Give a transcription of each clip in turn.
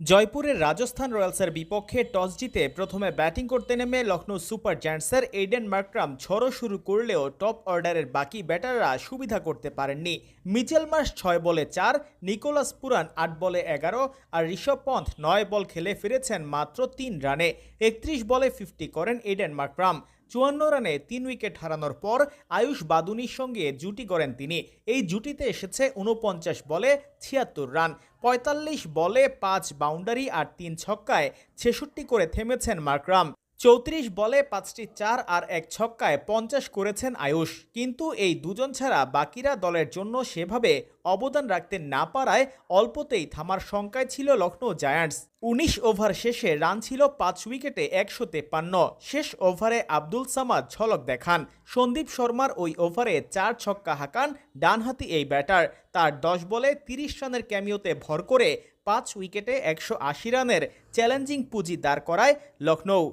জয়পুরের রাজস্থান রয়্যালসের বিপক্ষে টস জিতে প্রথমে ব্যাটিং করতে নেমে লখনৌ সুপার জায়ান্টসের এইডেন মার্ক্রাম ছড়ো শুরু করলেও টপ অর্ডারের বাকি ব্যাটাররা সুবিধা করতে পারেননি। মিচেল মাস ছয় বলে চার, নিকোলাস পুরান আট বলে এগারো আর ঋষভ পন্থ নয় বল খেলে ফিরেছেন মাত্র তিন রানে। একত্রিশ বলে ফিফটি করেন এইডেন মার্ক্রাম। চুয়ান্ন রানে তিন উইকেট হারানোর পর আয়ুষ বাদুনির সঙ্গে জুটি করেন তিনি। এই জুটিতে এসেছে উনপঞ্চাশ বলে ছিয়াত্তর রান, পঁয়তাল্লিশ বলে পাঁচ বাউন্ডারি আর তিন ছক্কায় ছেষট্টি করে থেমেছেন মার্করাম। চৌত্রিশ বলে পাঁচটি চার আর এক ছক্কায় পঞ্চাশ করেছেন আয়ুষ। কিন্তু এই দুজন ছাড়া বাকিরা দলের জন্য সেভাবে অবদান রাখতে না পারায় অল্পতেই থামার শঙ্কায় ছিল লখনৌ জায়ান্টস। উনিশ ওভার শেষে রান ছিল পাঁচ উইকেটে একশো তেপ্পান্ন। শেষ ওভারে আব্দুল সামাদ ঝলক দেখান। সন্দীপ শর্মার ওই ওভারে চার ছক্কা হাঁকান ডানহাতি এই ব্যাটার। তার দশ বলে তিরিশ রানের ক্যামিওতে ভর করে পাঁচ উইকেটে একশো আশি রানের চ্যালেঞ্জিং পুঁজি দাঁড় করায় লখনৌ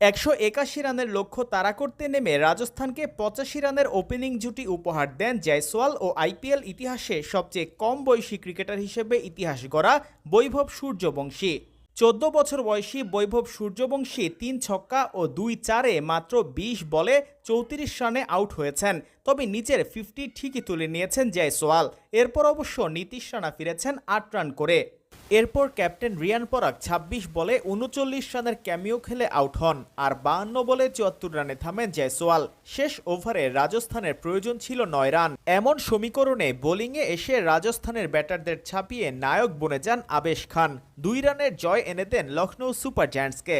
একশো একাশি রানের লক্ষ্য তাড়া করতে নেমে রাজস্থানকে পঁচাশি রানের ওপেনিং জুটি উপহার দেন জয়সওয়াল ও আইপিএল ইতিহাসে সবচেয়ে কম বয়সী ক্রিকেটার হিসেবে ইতিহাস গড়া বৈভব সূর্যবংশী। চোদ্দ বছর বয়সী বৈভব সূর্যবংশী তিন ছক্কা ও দুই চারে মাত্র বিশ বলে চৌত্রিশ রানে আউট হয়েছেন, তবে নিচের ফিফটি ঠিকই তুলে নিয়েছেন জয়সওয়াল। এরপর অবশ্য নীতিশ রানা ফিরেছেন আট রান করে। এরপর ক্যাপ্টেন রিয়ান পরাগ ২৬ বলে উনচল্লিশ রানের ক্যামিও খেলে আউট হন আর বাহান্ন বলে চুয়াত্তর রানে থামেন জয়সওয়াল। শেষ ওভারে রাজস্থানের প্রয়োজন ছিল নয় রান। এমন সমীকরণে বোলিংয়ে এসে রাজস্থানের ব্যাটারদের ছাপিয়ে নায়ক বনে যান আবেশ খান। দুই রানের জয় এনে দেন লখনৌ সুপার জায়ান্টসকে।